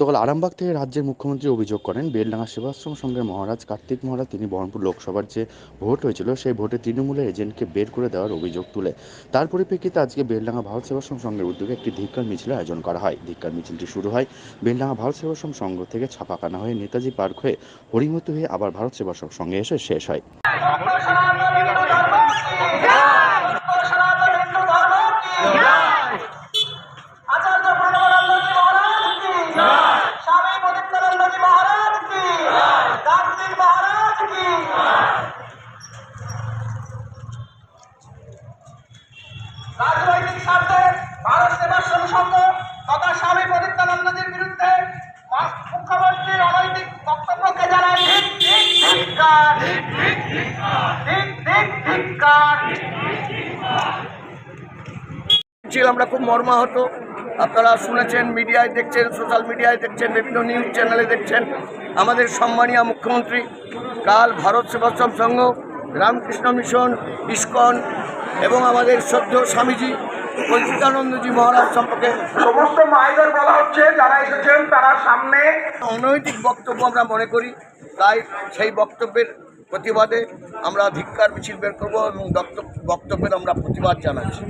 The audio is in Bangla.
গতকাল আরামবাগ থেকে রাজ্যের মুখ্যমন্ত্রী অভিযোগ করেন, বেলডাঙ্গা সেবাশ্রম সংঘের মহারাজ কার্তিক মহারাজ তিনি বহরমপুর লোকসভার যে ভোট হয়েছিল, সেই ভোটে তৃণমূলের এজেন্টকে বের করে দেওয়ার অভিযোগ তুলে। তার পরিপ্রেক্ষিতে আজকে বেলডাঙ্গা ভারত সেবাশ্রম সংঘের উদ্যোগে একটি ধিক্কার মিছিল আয়োজন করা হয়। ধিক্কার মিছিলটি শুরু হয় বেলডাঙ্গা ভারত সেবাশ্রম সংঘ থেকে ছাপাখানা হয়ে নেতাজি পার্ক হয়ে হরিমতি হয়ে আবার ভারত সেবাশ্রম সংঘে এসে শেষ হয় আচার্য প্রণবানন্দজি মহারাজ কি স্বামী প্রদীপ্তানন্দজি মহারাজ কি কার্তিক মহারাজ কি রাজনৈতিক স্বার্থে ভারত তথা স্বামী প্রদীপ্তানন্দজির বিরুদ্ধে মুখ্যমন্ত্রীর অনৈতিক বক্তব্যকে আমরা খুব মর্মাহত। আপনারা শুনেছেন, মিডিয়ায় দেখছেন, সোশ্যাল মিডিয়ায় দেখছেন, বিভিন্ন নিউজ চ্যানেলে দেখছেন। আমাদের সম্মানীয় মুখ্যমন্ত্রী, কাল ভারত সেবাশ্রম সংঘ, রামকৃষ্ণ মিশন, ইস্কন এবং আমাদের শ্রদ্ধ স্বামীজি পরিচিতানন্দজি মহারাজ সম্পর্কে সমস্ত মায়েদের বলা হচ্ছে যারা এসেছেন তারা সামনে। অনৈতিক বক্তব্য আমরা মনে করি তাই সেই বক্তব্যের প্রতিবাদে আমরা ধিক্কার মিছিল বের করব এবং বক্তব্যের আমরা প্রতিবাদ জানাচ্ছি।